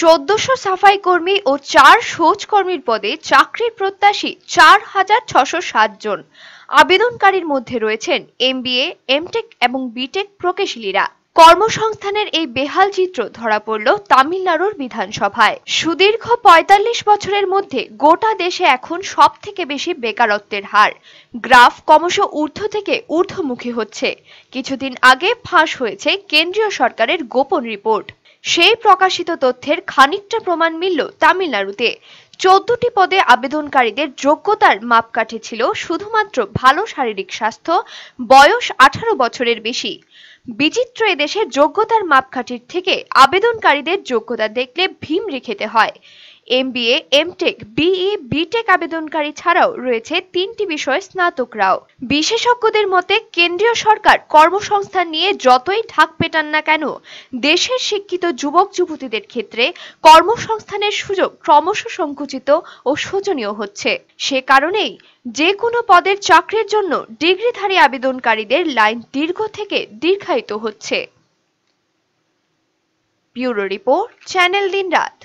চোদ্দশো সাফাই কর্মী ও চার শৌচ কর্মীর পদে চাকরির প্রত্যাশী চার হাজার ছশো জন। আবেদনকারীর মধ্যে রয়েছেন এমবিএ, এমটেক এবং বিটেক প্রকৌশলীরা। কর্মসংস্থানের এই বেহাল চিত্র ধরা পড়ল তামিলনাড়ুর বিধানসভায়। সুদীর্ঘ পঁয়তাল্লিশ বছরের মধ্যে গোটা দেশে এখন সব থেকে বেশি বেকারত্বের হার। গ্রাফ ক্রমশ ঊর্ধ্ব থেকে ঊর্ধ্বমুখী হচ্ছে। কিছুদিন আগে ফাঁস হয়েছে কেন্দ্রীয় সরকারের গোপন রিপোর্ট। সেই প্রকাশিত তথ্যের খানিকটা প্রমাণ মিলল তামিলনাড়ুতে। চোদ্দটি পদে আবেদনকারীদের যোগ্যতার মাপকাঠি ছিল শুধুমাত্র ভালো শারীরিক স্বাস্থ্য, বয়স আঠারো বছরের বেশি। বিচিত্র এদেশে যোগ্যতার মাপকাঠির থেকে আবেদনকারীদের যোগ্যতা দেখলে ভীম রেখেতে হয়। এমবিএ এমটেক বিই বিটেক আবেদনকারী ছাড়াও রয়েছে তিনটি বিষয়ে স্নাতকরাও। বিশেষজ্ঞদের মতে কেন্দ্রীয় সরকার কর্মসংস্থান নিয়ে যতই ঢাক পেটান না কেন, দেশের শিক্ষিত যুবক যুবতীদের ক্ষেত্রে কর্মসংস্থানের সুযোগ ক্রমশ সংকুচিত ও শোচনীয় হচ্ছে। সে কারণেই যে কোনো পদের চাকরির জন্য ডিগ্রিধারী আবেদনকারীদের লাইন দীর্ঘ থেকে দীর্ঘায়িত হচ্ছে। ব্যুরো রিপোর্ট, চ্যানেল দিনরাত।